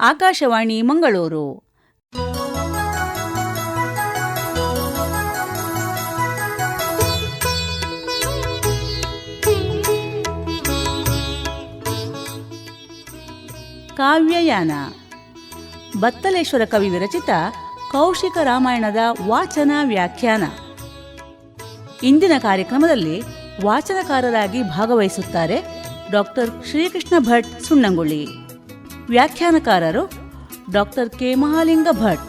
ಆಕಾಶವಾಣಿ ಮಂಗಳೂರು. ಕಾವ್ಯಯಾನ. ಬತ್ತಲೇಶ್ವರ ಕವಿ ವಿರಚಿತ ಕೌಶಿಕ ರಾಮಾಯಣದ ವಾಚನ ವ್ಯಾಖ್ಯಾನ. ಇಂದಿನ ಕಾರ್ಯಕ್ರಮದಲ್ಲಿ ವಾಚನಕಾರರಾಗಿ ಭಾಗವಹಿಸುತ್ತಾರೆ ಡಾಕ್ಟರ್ ಶ್ರೀಕೃಷ್ಣ ಭಟ್ ಸುಣ್ಣಂಗುಳಿ ವ್ಯಾಖ್ಯಾನಕಾರರು ಡಾಕ್ಟರ್ ಕೆ ಮಹಾಲಿಂಗ ಭಟ್.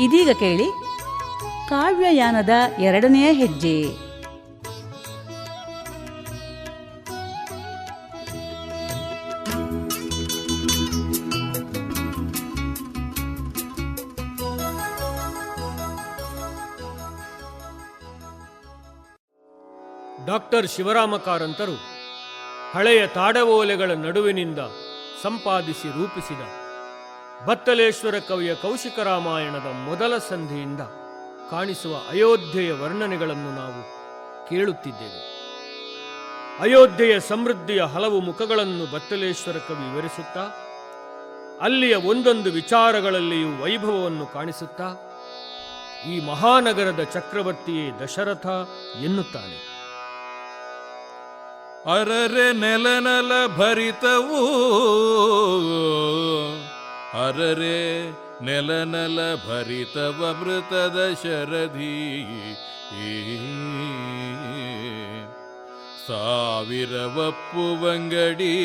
ಇದೀಗ ಕೇಳಿ ಕಾವ್ಯಯಾನದ ಎರಡನೆಯ ಹೆಜ್ಜೆ. ಡಾಕ್ಟರ್ ಶಿವರಾಮ ಕಾರಂತರು ಹಳೆಯ ತಾಡವೋಲೆಗಳ ನಡುವಿನಿಂದ ಸಂಪಾದಿಸಿ ರೂಪಿಸಿದ ಬತ್ತಲೇಶ್ವರ ಕವಿಯ ಕೌಶಿಕ ರಾಮಾಯಣದ ಮೊದಲ ಸಂಧಿಯಿಂದ ಕಾಣಿಸುವ ಅಯೋಧ್ಯೆಯ ವರ್ಣನೆಗಳನ್ನು ನಾವು ಕೇಳುತ್ತಿದ್ದೇವೆ. ಅಯೋಧ್ಯೆಯ ಸಮೃದ್ಧಿಯ ಹಲವು ಮುಖಗಳನ್ನು ಬತ್ತಲೇಶ್ವರ ಕವಿ ವಿವರಿಸುತ್ತಾ, ಅಲ್ಲಿಯ ಒಂದೊಂದು ವಿಚಾರಗಳಲ್ಲಿಯೂ ವೈಭವವನ್ನು ಕಾಣಿಸುತ್ತಾ, ಈ ಮಹಾನಗರದ ಚಕ್ರವರ್ತಿಯೇ ದಶರಥ ಎನ್ನುತ್ತಾನೆ. ಅರರೆ ನೆಲ ನೆಲ ಭರಿತವು ಅರರೆ ನೆಲ ನೆಲ ಭರಿತವ ಮೃತದ ಶರಧಿ ಸಾವಿರವಪ್ಪುವಂಗಡಿ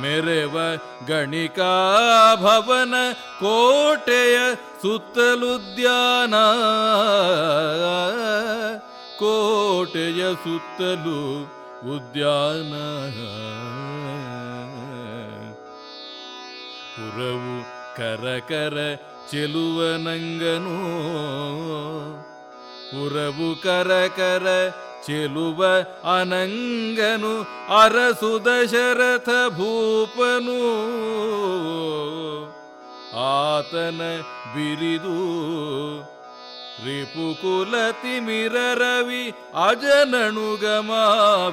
ಮೆರೆವ ಗಣಿಕಾ ಭವನ ಕೋಟೆಯ ಸುತ್ತಲುದ್ಯಾನ ಕೋಟೆಯ ಸುತ್ತಲೂ ಉದ್ಯಾನ. ಪುರವು ಕರಕರ ಚೆಲುವನಂಗನು ಪುರವು ಕರಕರ ಚೆಲುವ ಅನಂಗನು. ಅರಸು ದಶರಥ ಭೂಪನು. ಆತನ ಬಿರಿದು ರಿಪುಕುಲತಿ ಮಿರ ರವಿ ಅಜನಣುಗಮ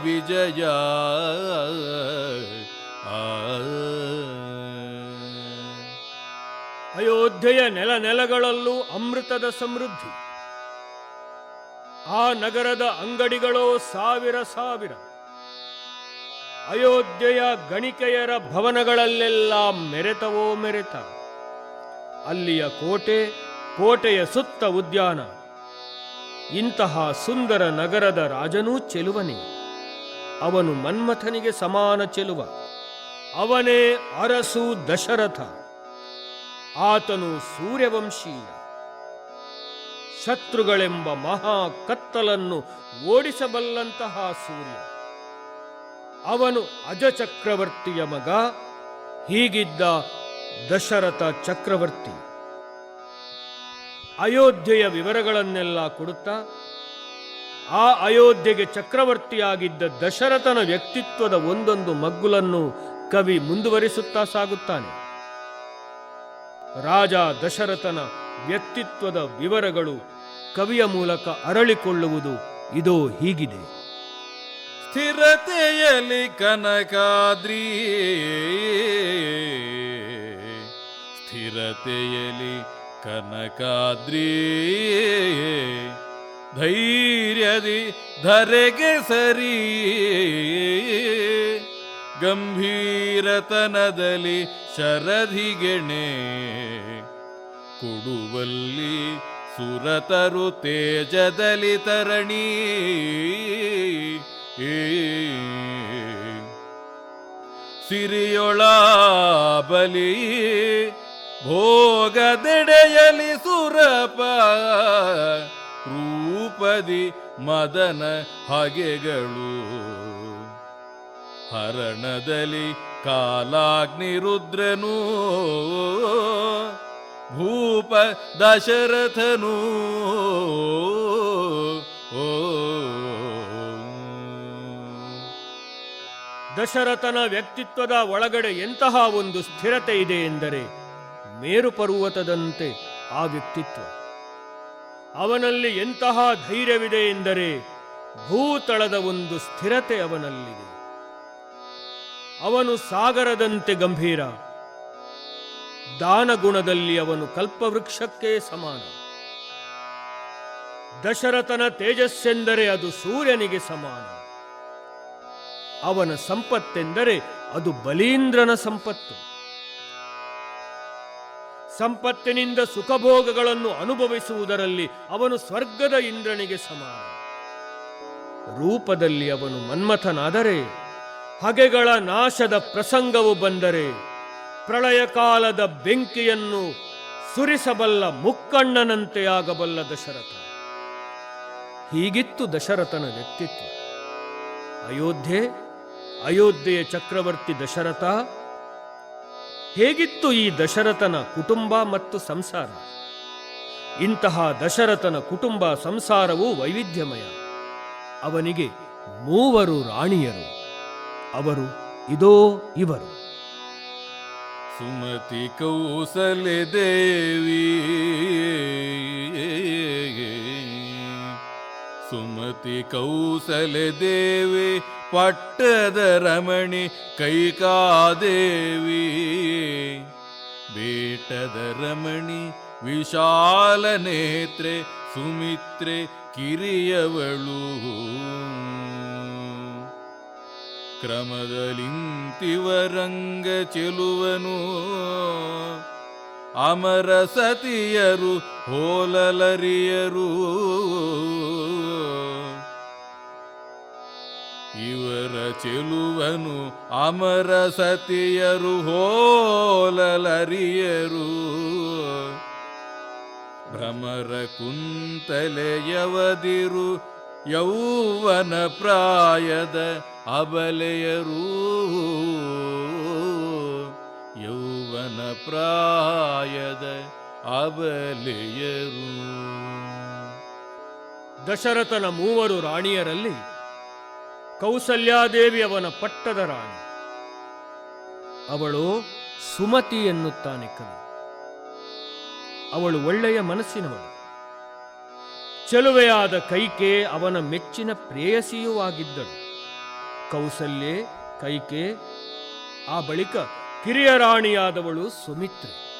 ವಿಜಯ. ಅಯೋಧ್ಯೆಯ ನೆಲ ನೆಲಗಳಲ್ಲೂ ಅಮೃತದ ಸಮೃದ್ಧಿ. ಆ ನಗರದ ಅಂಗಡಿಗಳೋ ಸಾವಿರ ಸಾವಿರ. ಅಯೋಧ್ಯೆಯ ಗಣಿಕೆಯರ ಭವನಗಳಲ್ಲೆಲ್ಲ ಮೆರೆತವೋ ಮೆರೆತ. ಅಲ್ಲಿಯ ಕೋಟೆ ಕೋಟೆಯ ಸುತ್ತ ಉದ್ಯಾನ. ಇಂತಹ ಸುಂದರ ನಗರದ ರಾಜನೂ ಚೆಲುವನೆ. ಅವನು ಮನ್ಮಥನಿಗೆ ಸಮಾನ ಚೆಲುವ. ಅವನೇ ಅರಸು ದಶರಥ. ಆತನು ಸೂರ್ಯವಂಶೀಯ. ಶತ್ರುಗಳೆಂಬ ಮಹಾ ಕತ್ತಲನ್ನು ಓಡಿಸಬಲ್ಲಂತಹ ಸೂರ್ಯ. ಅವನು ಅಜ ಚಕ್ರವರ್ತಿಯ ಮಗ, ಹೀಗಿದ್ದ ದಶರಥ ಚಕ್ರವರ್ತಿ. ಅಯೋಧ್ಯೆಯ ವಿವರಗಳನ್ನೆಲ್ಲ ಕೊಡುತ್ತಾ, ಆ ಅಯೋಧ್ಯೆಗೆ ಚಕ್ರವರ್ತಿಯಾಗಿದ್ದ ದಶರಥನ ವ್ಯಕ್ತಿತ್ವದ ಒಂದೊಂದು ಮಗ್ಗುಲನ್ನು ಕವಿ ಮುಂದುವರಿಸುತ್ತಾ ಸಾಗುತ್ತಾನೆ. ರಾಜ ದಶರಥನ ವ್ಯಕ್ತಿತ್ವದ ವಿವರಗಳು ಕವಿಯ ಮೂಲಕ ಅರಳಿಕೊಳ್ಳುವುದು ಇದೋ ಹೀಗಿದೆ. ಸ್ಥಿರತೆಯಲ್ಲಿ ಕನಕಾದ್ರಿ ಸ್ಥಿರತೆಯಲಿ ಕನಕಾದ್ರಿ ಧೈರ್ಯದಿ ಧರೆಗೆ ಸರಿ. ಗಂಭೀರತನದಲ್ಲಿ ಶರಧಿಗೆಣೆ ಕೊಡುವಲ್ಲಿ ಸುರತರು ತೇಜದಲ್ಲಿ ತರಣಿ. ಸಿರಿಯೊಳ ಬಲಿ ಭೋಗದೆಡೆಯಲಿ ಸುರಪ, ರೂಪದಿ ಮದನ ಹಗೆಗಳು. ಹರಣದಲ್ಲಿ ಕಾಲಾಗ್ನಿ ರುದ್ರನು ಭೂಪ ದಶರಥನು. ದಶರಥನ ವ್ಯಕ್ತಿತ್ವದ ಒಳಗಡೆ ಎಂತಹ ಒಂದು ಸ್ಥಿರತೆ ಇದೆ ಎಂದರೆ ಮೇರು ಪರ್ವತದಂತೆ ಆ ವ್ಯಕ್ತಿತ್ವ. ಅವನಲ್ಲಿ ಎಂತಹ ಧೈರ್ಯವಿದೆ ಎಂದರೆ ಭೂತಳದ ಒಂದು ಸ್ಥಿರತೆ ಅವನಲ್ಲಿದೆ. ಅವನು ಸಾಗರದಂತೆ ಗಂಭೀರ. ದಾನಗುಣದಲ್ಲಿ ಅವನು ಕಲ್ಪವೃಕ್ಷಕ್ಕೆ ಸಮಾನ. ದಶರಥನ ತೇಜಸ್ಸೆಂದರೆ ಅದು ಸೂರ್ಯನಿಗೆ ಸಮಾನ. ಅವನ ಸಂಪತ್ತೆಂದರೆ ಅದು ಬಲೀಂದ್ರನ ಸಂಪತ್ತು. ಸಂಪತ್ತಿನಿಂದ ಸುಖಭೋಗಗಳನ್ನು ಅನುಭವಿಸುವುದರಲ್ಲಿ ಅವನು ಸ್ವರ್ಗದ ಇಂದ್ರನಿಗೆ ಸಮಾನ ರೂಪದಲ್ಲಿ ಅವನು ಮನ್ಮಥನಾದರೆ, ಹಗೆಗಳ ನಾಶದ ಪ್ರಸಂಗವು ಬಂದರೆ, ಪ್ರಳಯ ಕಾಲದ ಬೆಂಕಿಯನ್ನು ಸುರಿಸಬಲ್ಲ ಮುಕ್ಕಣ್ಣನಂತೆ ಆಗಬಲ್ಲ ದಶರಥ. ಹೀಗಿತ್ತು ದಶರಥನ ವ್ಯಕ್ತಿತ್ವ. ಅಯೋಧ್ಯೆ, ಅಯೋಧ್ಯೆಯ ಚಕ್ರವರ್ತಿ ದಶರಥ ಹೇಗಿತ್ತು ಈ ದಶರಥನ ಕುಟುಂಬ ಮತ್ತು ಸಂಸಾರ? ಇಂತಹ ದಶರಥನ ಕುಟುಂಬ ಸಂಸಾರವು ವೈವಿಧ್ಯಮಯ. ಅವನಿಗೆ ಮೂವರು ರಾಣಿಯರು. ಅವರು ಇದೋ ಇವರು. ಸುಮತಿ ಕೌಸಲೆ ದೇವಿ. ಸುಮತಿ ಕೌಸಲೆ ದೇವಿ. ಪಟ್ಟದ ರಮಣಿ ಕೈಕಾದೇವಿ. ಬೇಟದ ರಮಣಿ ವಿಶಾಲ ನೇತ್ರೆ ಸುಮಿತ್ರೆ ಕಿರಿಯವಳು. ಕ್ರಮದಲಿಂತಿವರಂಗ ಚೆಲುವನು. ಅಮರ ಸತಿಯರು ಹೋಲಲರಿಯರು. ಇವರ ಚೆಲುವನು ಅಮರ ಸತಿಯರು, ಹೋಲಲರಿಯರು. ಭ್ರಮರ ಕುಂತಲೆಯವದಿರು, ಯೌವನ ಪ್ರಾಯದ ಅಬಲೆಯರು. ಯೌವನ ಪ್ರಾಯದ ಅಬಲೆಯರು. ದಶರಥನ ಮೂವರು ರಾಣಿಯರಲ್ಲಿ ಕೌಸಲ್ಯಾದೇವಿ ಅವನ ಪಟ್ಟದ ರಾಣಿ. ಅವಳು ಸುಮತಿ ಎನ್ನುತ್ತಾನೆ ಕವಿ. ಅವಳು ಒಳ್ಳೆಯ ಮನಸ್ಸಿನವಳು. ಚೆಲುವೆಯಾದ ಕೈಕೆ ಅವನ ಮೆಚ್ಚಿನ ಪ್ರೇಯಸಿಯೂ ಆಗಿದ್ದಳು. ಕೌಸಲ್ಯೆ, ಕೈಕೆ, ಆ ಬಳಿಕ ಕಿರಿಯ ರಾಣಿಯಾದವಳು ಸುಮಿತ್ರೆ.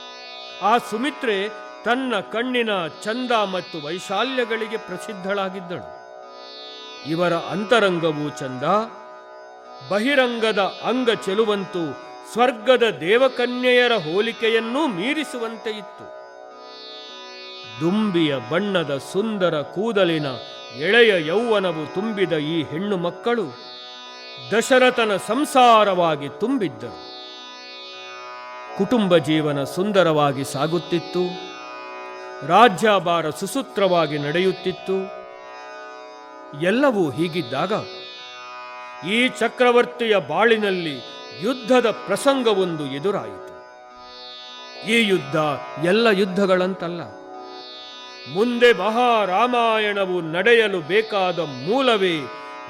ಆ ಸುಮಿತ್ರೆ ತನ್ನ ಕಣ್ಣಿನ ಚಂದ ಮತ್ತು ವೈಶಾಲ್ಯಗಳಿಗೆ ಪ್ರಸಿದ್ಧಳಾಗಿದ್ದಳು. ಇವರ ಅಂತರಂಗವೂ ಚಂದ. ಬಹಿರಂಗದ ಅಂಗ ಚೆಲುವಂತೂ ಸ್ವರ್ಗದ ದೇವಕನ್ಯೆಯರ ಹೋಲಿಕೆಯನ್ನೂ ಮೀರಿಸುವಂತೆ ಇತ್ತು. ದುಂಬಿಯ ಬಣ್ಣದ ಸುಂದರ ಕೂದಲಿನ ಎಳೆಯ ಯೌವನವು ತುಂಬಿದ ಈ ಹೆಣ್ಣು ಮಕ್ಕಳು ದಶರಥನ ಸಂಸಾರವಾಗಿ ತುಂಬಿದ್ದರು. ಕುಟುಂಬ ಜೀವನ ಸುಂದರವಾಗಿ ಸಾಗುತ್ತಿತ್ತು. ರಾಜ್ಯಭಾರ ಸುಸೂತ್ರವಾಗಿ ನಡೆಯುತ್ತಿತ್ತು. ಎಲ್ಲವೂ ಹೀಗಿದ್ದಾಗ ಈ ಚಕ್ರವರ್ತಿಯ ಬಾಳಿನಲ್ಲಿ ಯುದ್ಧದ ಪ್ರಸಂಗವೊಂದು ಎದುರಾಯಿತು. ಈ ಯುದ್ಧ ಎಲ್ಲ ಯುದ್ಧಗಳಂತಲ್ಲ. ಮುಂದೆ ಮಹಾರಾಮಾಯಣವು ನಡೆಯಲು ಬೇಕಾದ ಮೂಲವೇ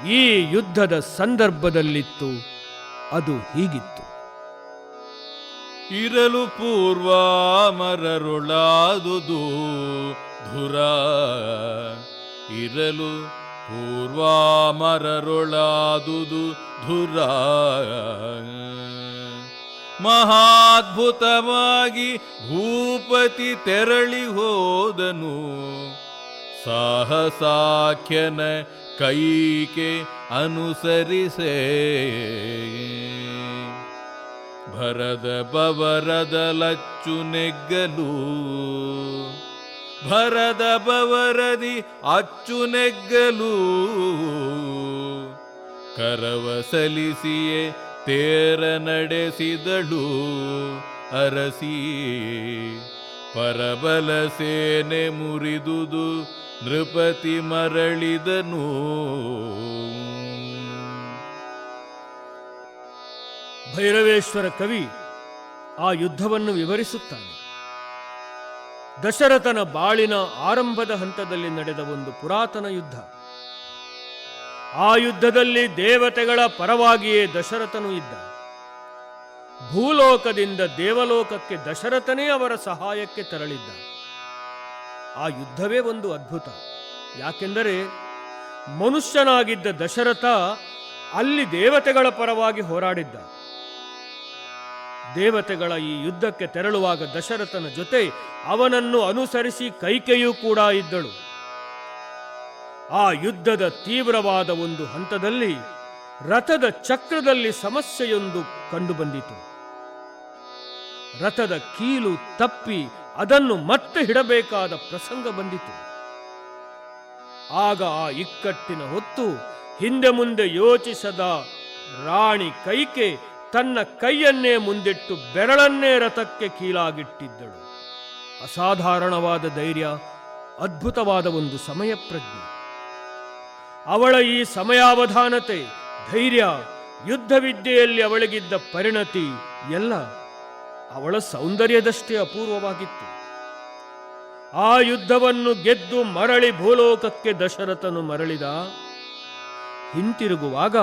ಈ ಯುದ್ಧದ ಸಂದರ್ಭದಲ್ಲಿತ್ತು. ಅದು ಹೀಗಿತ್ತು. ಇರಲು ಪೂರ್ವ ಮರರುಳಾದುದು ಧುರ. ಇರಲು ಪೂರ್ವ ಮರರುಳಾದುದು ಧುರ ಮಹಾದ್ಭುತವಾಗಿ ಭೂಪತಿ ತೆರಳಿ ಹೋದನು. ಸಾಹಸಾಖ್ಯನ ಕೈಕೆ ಅನುಸರಿಸೇ. ಭರದ ಬವರದ ಲಚ್ಚು ನೆಗ್ಗಲು. ಭರದ ಬವರದಿ ಅಚ್ಚು ನೆಗ್ಗಲು. ಕರವ ಸಲಿಸಿಯೇ ತೇರ ನಡೆಸಿದಳು ಅರಸಿ. ಪರಬಲ ಸೇನೆ ಮುರಿದುದು ನೃಪತಿ ಮರಳಿದನು. ಭೈರವೇಶ್ವರ ಕವಿ ಆ ಯುದ್ಧವನ್ನು ವಿವರಿಸುತ್ತಾನೆ. ದಶರಥನ ಬಾಳಿನ ಆರಂಭದ ಹಂತದಲ್ಲಿ ನಡೆದ ಒಂದು ಪುರಾತನ ಯುದ್ಧ. ಆ ಯುದ್ಧದಲ್ಲಿ ದೇವತೆಗಳ ಪರವಾಗಿಯೇ ದಶರಥನು ಇದ್ದ. ಭೂಲೋಕದಿಂದ ದೇವಲೋಕಕ್ಕೆ ದಶರಥನೇ ಅವರ ಸಹಾಯಕ್ಕೆ ತೆರಳಿದ್ದ. ಆ ಯುದ್ಧವೇ ಒಂದು ಅದ್ಭುತ. ಯಾಕೆಂದರೆ ಮನುಷ್ಯನಾಗಿದ್ದ ದಶರಥ ಅಲ್ಲಿ ದೇವತೆಗಳ ಪರವಾಗಿ ಹೋರಾಡಿದ್ದ. ದೇವತೆಗಳ ಈ ಯುದ್ಧಕ್ಕೆ ತೆರಳುವಾಗ ದಶರಥನ ಜೊತೆ ಅವನನ್ನು ಅನುಸರಿಸಿ ಕೈಕೆಯೂ ಕೂಡ ಇದ್ದಳು. ಆ ಯುದ್ಧದ ತೀವ್ರವಾದ ಒಂದು ಹಂತದಲ್ಲಿ ರಥದ ಚಕ್ರದಲ್ಲಿ ಸಮಸ್ಯೆಯೊಂದು ಕಂಡುಬಂದಿತು. ರಥದ ಕೀಲು ತಪ್ಪಿ ಅದನ್ನು ಮತ್ತೆ ಹಿಡಬೇಕಾದ ಪ್ರಸಂಗ ಬಂದಿತು. ಆಗ ಆ ಇಕ್ಕಟ್ಟಿನ ಹೊತ್ತು ಹಿಂದೆ ಮುಂದೆ ಯೋಚಿಸದ ರಾಣಿ ಕೈಕೆ ತನ್ನ ಕೈಯನ್ನೇ ಮುಂದಿಟ್ಟು ಬೆರಳನ್ನೇ ರಥಕ್ಕೆ ಕೀಲಾಗಿಟ್ಟಿದ್ದಳು. ಅಸಾಧಾರಣವಾದ ಧೈರ್ಯ, ಅದ್ಭುತವಾದ ಒಂದು ಸಮಯ ಪ್ರಜ್ಞೆ ಅವಳ ಈ ಸಮಯಾವಧಾನತೆ, ಧೈರ್ಯ ಯುದ್ಧ ವಿದ್ಯೆಯಲ್ಲಿ ಅವಳಿಗಿದ್ದ ಪರಿಣತಿ ಎಲ್ಲ ಅವಳ ಸೌಂದರ್ಯದಷ್ಟೇ ಅಪೂರ್ವವಾಗಿತ್ತು. ಆ ಯುದ್ಧವನ್ನು ಗೆದ್ದು ಮರಳಿ ಭೂಲೋಕಕ್ಕೆ ದಶರಥನು ಮರಳಿದ, ಹಿಂತಿರುಗುವಾಗ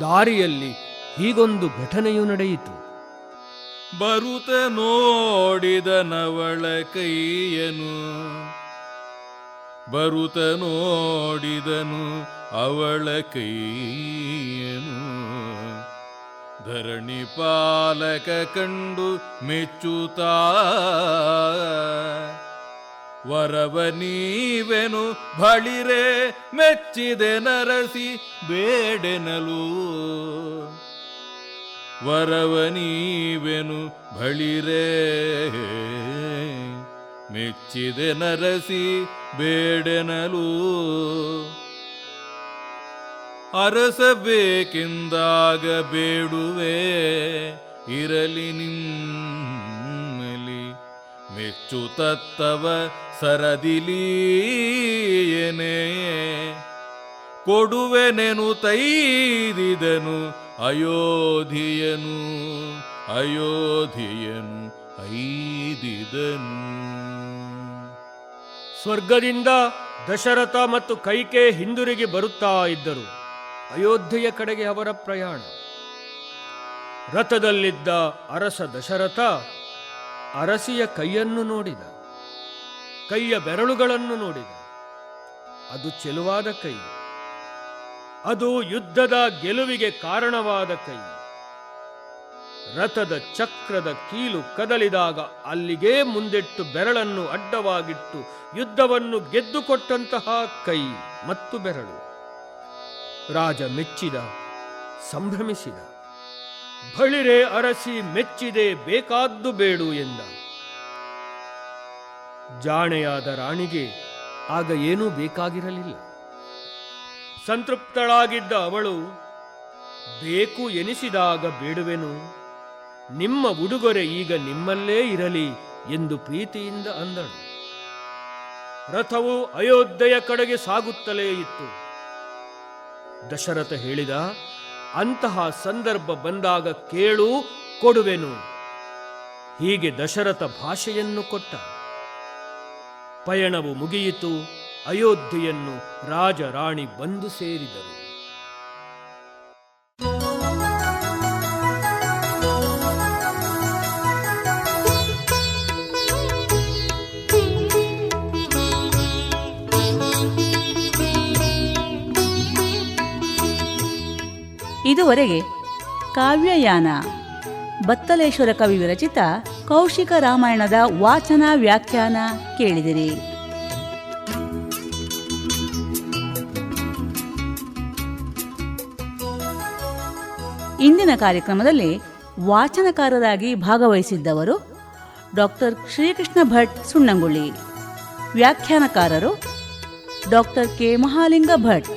ದಾರಿಯಲ್ಲಿ ಹೀಗೊಂದು ಘಟನೆಯು ನಡೆಯಿತು. ಬರುತ ನೋಡಿದ ನವಳ ಕೈಯನು, ಬರುತ ನೋಡಿದನು ಅವಳ ಕೈಯನು. ಧರಣಿ ಪಾಲಕ ಕಂಡು ಮೆಚ್ಚುತ್ತ, ವರವ ನೀವೆನು ಬಳಿರೆ ಮೆಚ್ಚಿದೆ ನರಸಿ ಬೇಡೆನಲು. ವರವ ಬಳಿರೇ. ಬಳಿರೆ ಮೆಚ್ಚಿದೆ ನರಸಿ ಬೇಡೆನಲು. ಅರಸಬೇಕೆಂದಾಗ ಬೇಡುವೆ ಇರಲಿ ನಿಮ್ಮಲಿ ಮೆಚ್ಚು ತತ್ತವ ಸರದಿಲೀಯನೇ ಕೊಡುವೆನೆನು ತೈದಿದನು ಅಯೋಧಿಯನು ಅಯೋಧಿಯನು ಐದಿದನು ಸ್ವರ್ಗದಿಂದ ದಶರಥ ಮತ್ತು ಕೈಕೆ ಹಿಂದಿರುಗಿ ಬರುತ್ತಾ ಇದ್ದರು. ಅಯೋಧ್ಯೆಯ ಕಡೆಗೆ ಅವರ ಪ್ರಯಾಣ. ರಥದಲ್ಲಿದ್ದ ಅರಸ ದಶರಥ ಅರಸಿಯ ಕೈಯನ್ನು ನೋಡಿದ. ಕೈಯ ಬೆರಳುಗಳನ್ನು ನೋಡಿದ. ಅದು ಚೆಲುವಾದ ಕೈ. ಅದು ಯುದ್ಧದ ಗೆಲುವಿಗೆ ಕಾರಣವಾದ ಕೈ. ರಥದ ಚಕ್ರದ ಕೀಲು ಕದಲಿದಾಗ ಅಲ್ಲಿಗೆ ಮುಂದಿಟ್ಟು ಬೆರಳನ್ನು ಅಡ್ಡವಾಗಿಟ್ಟು ಯುದ್ಧವನ್ನು ಗೆದ್ದುಕೊಟ್ಟಂತಹ ಕೈ ಮತ್ತು ಬೆರಳು. ರಾಜ ಮೆಚ್ಚಿದ, ಸಂಭ್ರಮಿಸಿದ. ಬಳಿರೆ ಅರಸಿ ಮೆಚ್ಚಿದೆ ಬೇಕಾದ್ದು ಬೇಡು ಎಂದ. ಜಾಣೆಯಾದ ರಾಣಿಗೆ ಆಗ ಏನೂ ಬೇಕಾಗಿರಲಿಲ್ಲ. ಸಂತೃಪ್ತಳಾಗಿದ್ದ ಅವಳು, ಬೇಕು ಎನಿಸಿದಾಗ ಬೇಡುವೆನು. ನಿಮ್ಮ ಉಡುಗೊರೆ ಈಗ ನಿಮ್ಮಲ್ಲೇ ಇರಲಿ ಎಂದು ಪ್ರೀತಿಯಿಂದ ಅಂದಳು. ರಥವು ಅಯೋಧ್ಯೆಯ ಕಡೆಗೆ ಸಾಗುತ್ತಲೇ ಇತ್ತು. ದಶರಥ ಹೇಳಿದ, ಅಂತಹ ಸಂದರ್ಭ ಬಂದಾಗ ಕೇಳು, ಕೊಡುವೆನು. ಹೀಗೆ ದಶರಥ ಭಾಷೆಯನ್ನು ಕೊಟ್ಟ. ಪಯಣವು ಮುಗಿಯಿತು. ಅಯೋಧ್ಯೆಯನ್ನು ರಾಜ ರಾಣಿ ಬಂದು ಸೇರಿದರು. ಇದುವರೆಗೆ ಕಾವ್ಯಯಾನ, ಬತ್ತಲೇಶ್ವರ ಕವಿ ವಿರಚಿತ ಕೌಶಿಕ ರಾಮಾಯಣದ ವಾಚನ ವ್ಯಾಖ್ಯಾನ ಕೇಳಿದಿರಿ. ಇಂದಿನ ಕಾರ್ಯಕ್ರಮದಲ್ಲಿ ವಾಚನಕಾರರಾಗಿ ಭಾಗವಹಿಸಿದ್ದವರು ಡಾಕ್ಟರ್ ಶ್ರೀಕೃಷ್ಣ ಭಟ್ ಸುಣ್ಣಂಗುಳಿ, ವ್ಯಾಖ್ಯಾನಕಾರರು ಡಾಕ್ಟರ್ ಕೆ ಮಹಾಲಿಂಗ ಭಟ್.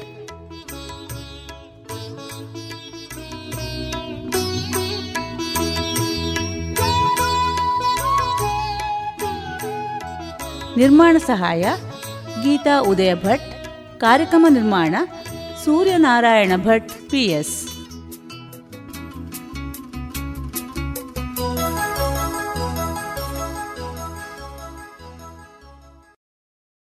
ನಿರ್ಮಾಣ ಸಹಾಯ ಗೀತಾ ಉದಯ ಭಟ್, ಕಾರ್ಯಕ್ರಮ ನಿರ್ಮಾಣ ಸೂರ್ಯನಾರಾಯಣ ಭಟ್ ಪಿಎಸ್